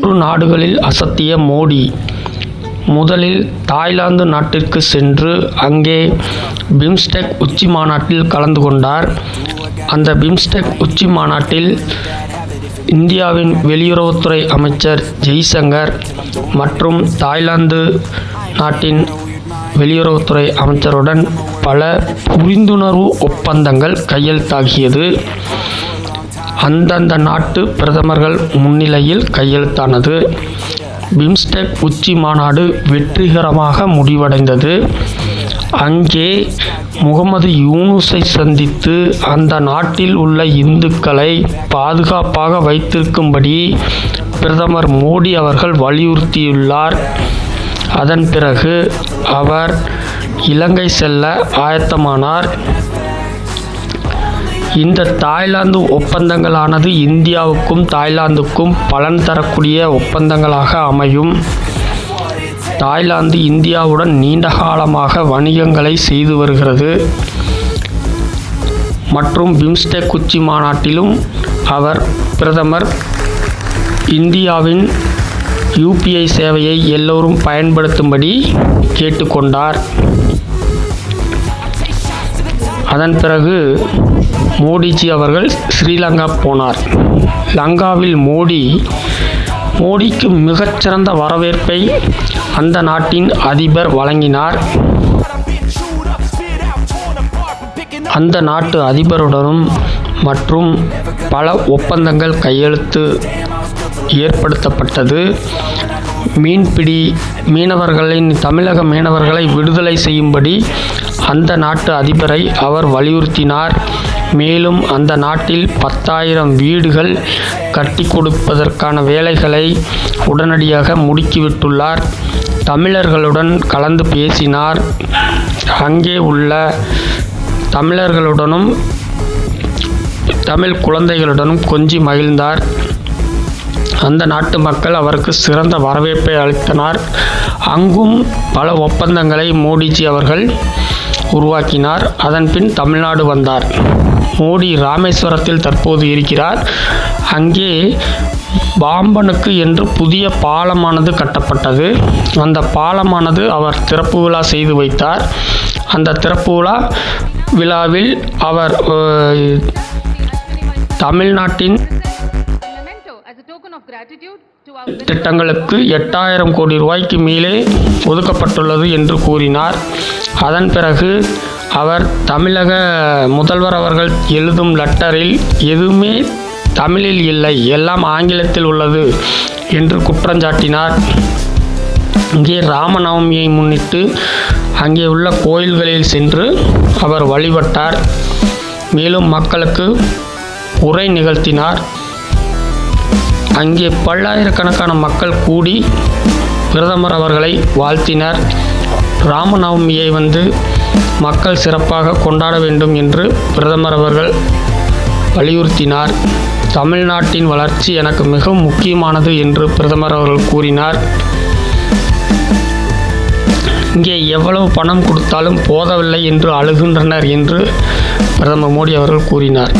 மூன்று நாடுகளில் அசத்திய மோடி. முதலில் தாய்லாந்து நாட்டிற்கு சென்று அங்கே பிம்ஸ்டெக் உச்சி மாநாட்டில் கலந்து கொண்டார். அந்த பிம்ஸ்டெக் உச்சி மாநாட்டில் இந்தியாவின் வெளியுறவுத்துறை அமைச்சர் ஜெய்சங்கர் மற்றும் தாய்லாந்து நாட்டின் வெளியுறவுத்துறை அமைச்சருடன் பல புரிந்துணர்வு ஒப்பந்தங்கள் கையெழுத்தாகியது. அந்தந்த நாட்டு பிரதமர்கள் முன்னிலையில் கையெழுத்தானது. பிம்ஸ்டெக் உச்சி மாநாடு வெற்றிகரமாக முடிவடைந்தது. அங்கே முகமது யூனுஸை சந்தித்து அந்த நாட்டில் உள்ள இந்துக்களை பாதுகாப்பாக வைத்திருக்கும்படி பிரதமர் மோடி அவர்கள் வலியுறுத்தியுள்ளார். அதன் பிறகு அவர் இலங்கை செல்ல ஆயத்தமானார். இந்த தாய்லாந்து ஒப்பந்தங்களானது இந்தியாவுக்கும் தாய்லாந்துக்கும் பலன் தரக்கூடிய ஒப்பந்தங்களாக அமையும். தாய்லாந்து இந்தியாவுடன் நீண்ட காலமாக வணிகங்களை செய்து வருகிறது. மற்றும் பிம்ஸ்டெக் உச்சி மாநாட்டிலும் அவர் பிரதமர் இந்தியாவின் யூபிஐ சேவையை எல்லோரும் பயன்படுத்தும்படி கேட்டுக்கொண்டார். அதன் பிறகு மோடிஜி அவர்கள் ஸ்ரீலங்கா போனார். லங்காவில் மோடி மோடிக்கு மிகச்சிறந்த வரவேற்பை அந்த நாட்டின் அதிபர் வழங்கினார். அந்த நாட்டு அதிபருடனும் மற்றும் பல ஒப்பந்தங்கள் கையெழுத்து ஏற்படுத்தப்பட்டது. மீன்பிடி மீனவர்களின் தமிழக மீனவர்களை விடுதலை செய்யும்படி அந்த நாட்டு அதிபரை அவர் வலியுறுத்தினார். மேலும் அந்த நாட்டில் பத்தாயிரம் வீடுகள் கட்டி கொடுப்பதற்கான வேலைகளை உடனடியாக முடுக்கிவிட்டுள்ளார். தமிழர்களுடன் கலந்து பேசினார். அங்கே உள்ள தமிழர்களுடனும் தமிழ் குழந்தைகளுடனும் கொஞ்சி மகிழ்ந்தார். அந்த நாட்டு மக்கள் அவருக்கு சிறந்த வரவேற்பை அளித்தனர். அங்கும் பல ஒப்பந்தங்களை மோடிஜி அவர்கள் உருவாக்கினார். அதன் பின் தமிழ்நாடு வந்தார். மோடி ராமேஸ்வரத்தில் தற்போது இருக்கிறார். அங்கே பாம்பனுக்கு என்று புதிய பாலமானது கட்டப்பட்டது. அந்த பாலமானது அவர் திறப்பு விழா செய்து வைத்தார். அந்த திறப்பு விழா விழாவில் அவர் தமிழ்நாட்டின் திட்டங்களுக்கு எட்டாயிரம் கோடி ரூபாய்க்கு மேலே ஒதுக்கப்பட்டுள்ளது என்று கூறினார். அதன் பிறகு அவர் தமிழக முதல்வர் அவர்கள் எழுதும் லெட்டரில் எதுவுமே தமிழில் இல்லை எல்லாம் ஆங்கிலத்தில் உள்ளது என்று குற்றஞ்சாட்டினார். இங்கே ராமநவமியை முன்னிட்டு அங்கே உள்ள கோயில்களில் சென்று அவர் வழிபட்டார். மேலும் மக்களுக்கு உரை நிகழ்த்தினார். அங்கே பல்லாயிரக்கணக்கான மக்கள் கூடி பிரதமர் அவர்களை வாழ்த்தினர். ராமநவமியை வந்து மக்கள் சிறப்பாக கொண்டாட வேண்டும் என்று பிரதமர் அவர்கள் வலியுறுத்தினார். தமிழ்நாட்டின் வளர்ச்சி எனக்கு மிகவும் முக்கியமானது என்று பிரதமர் அவர்கள் கூறினார். இங்கே எவ்வளவு பணம் கொடுத்தாலும் போதவில்லை என்று அழுகின்றனர் என்று பிரதமர் மோடி அவர்கள் கூறினார்.